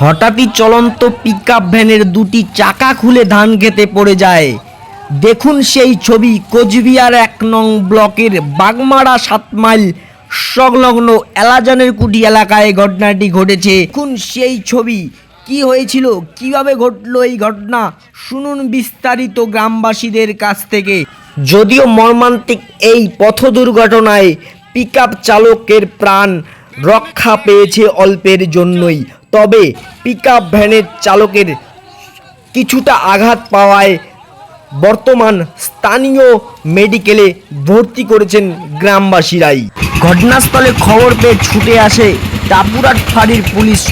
হঠাৎই চলন্ত পিকআপ ভ্যানের দুটি চাকা খুলে ধান খেতে পড়ে যায়। দেখুন সেই ছবি, কোচবিহার এক নং ব্লকের বাগমারা সাত মাইল সংলগ্ন এলাজানের কুটি এলাকায় ঘটনাটি ঘটেছে। দেখুন সেই ছবি, কি হয়েছিল, কীভাবে ঘটলো এই ঘটনা, শুনুন বিস্তারিত গ্রামবাসীদের কাছ থেকে। যদিও মর্মান্তিক এই পথ দুর্ঘটনায় পিকআপ চালকের প্রাণ রক্ষা পেয়েছে অল্পের জন্যই। তবে পিকআপ ভ্যানের চালকের কিছুটা আঘাত পাওয়ায় বর্তমান স্থানীয় মেডিকেলে ভর্তি করেছেন গ্রামবাসীরাই। ঘটনাস্থলে খবর পেয়ে ছুটে আসে টাপুরাট ফাঁড়ির পুলিশ।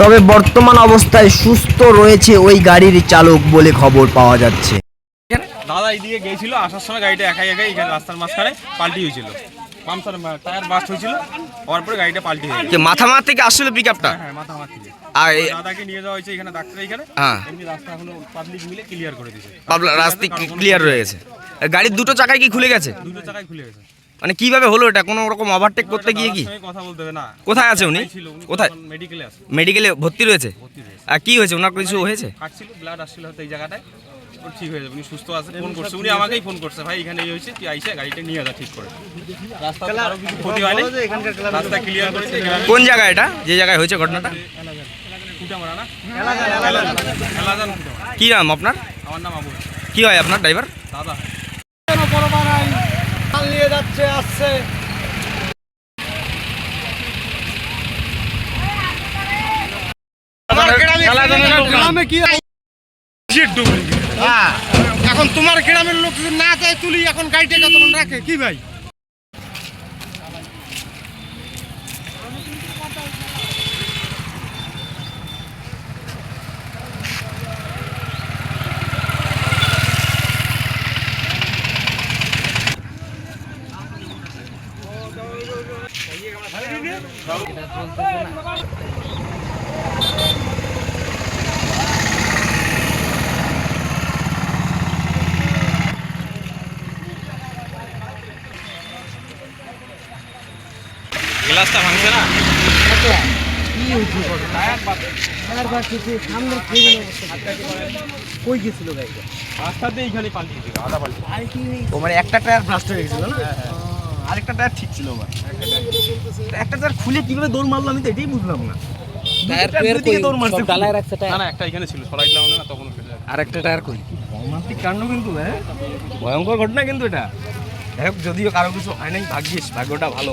তবে বর্তমান অবস্থায় সুস্থ রয়েছে ওই গাড়ির চালক বলে খবর পাওয়া যাচ্ছে। দাদা, এইদিকে গিয়েছিল আসার সময় গাড়িটা একাই একাই এখানে রাস্তার মাঝখানে পাল্টি হয়েছিল। পাম্পসার টায়ার বাস্ট হয়েছিল হওয়ার পরে গাড়িটা পাল্টি হয়ে গেছে। মাথা মার থেকে আসছিল পিক আপটা হ্যাঁ মাথা আমার থেকে। আর দাদাকে নিয়ে যাওয়া হয়েছে এখানে ডাক্তার এখানে। হ্যাঁ। এমনি রাস্তা এখনও পাবলিক মিলে ক্লিয়ার করে দিয়েছে। রাস্তা ক্লিয়ার রয়ে গাড়ির দুটো চাকায় কি খুলে গেছে? দুটো চাকায় খুলে গেছে। মানে কীভাবে হলো এটা? কোনো রকম ওভারটেক করতে গিয়ে কি? কথা বলতে না। কোথায় আছে উনি? কোথায় মেডিকেলে আছে। মেডিকেলে ভর্তি রয়েছে? আর কি হয়েছে? ওনার কিছু হয়েছে? কাটছিল ব্লাড আসছিল এই জায়গাটায়। ওর ঠিক হয়ে যাবে। উনি সুস্থ আছে ফোন করছে। উনি আমাকেই ফোন করছে ভাই এখানে এই হয়েছে তুই আইসে গাড়িটা নিয়ে যা ঠিক করে। রাস্তা কারও কিছু ক্ষতি হয়নি? রাস্তা ক্লিয়ার করেছে কোন জায়গায় এটা? যে জায়গায় হয়েছে ঘটনাটা। কি নাম আপনার? আমার নাম আবু কি হয় আপনার ড্রাইভার দাদা। নিয়ে যাচ্ছে আসছে গ্রামে কি হ্যাঁ, এখন তোমার গ্রামের লোক যদি না যায় তুলি এখন গাড়িটা কতক্ষণ রাখে? কি ভাই? গ্লাসটা ভাঙছে না? মানে একটা টায়ার ব্লাস্ট হয়ে গেছিল আরেকটা টায়ার ঠিক ছিল একটা টায়ার খুলে কীভাবে দৌড় মারলো আমি তো এটাই বুঝলাম না। টায়ার দুই কই? টায়ার কাণ্ড কিন্তু হ্যাঁ? ভয়ঙ্কর ঘটনা কিন্তু এটা। যাই হোক যদিও কারও কিছু হয় নাই ভাগ্যিস ভাগ্যটা ভালো।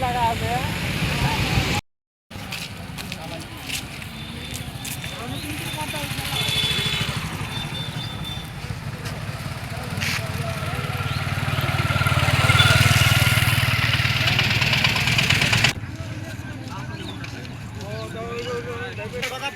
लगावे কথা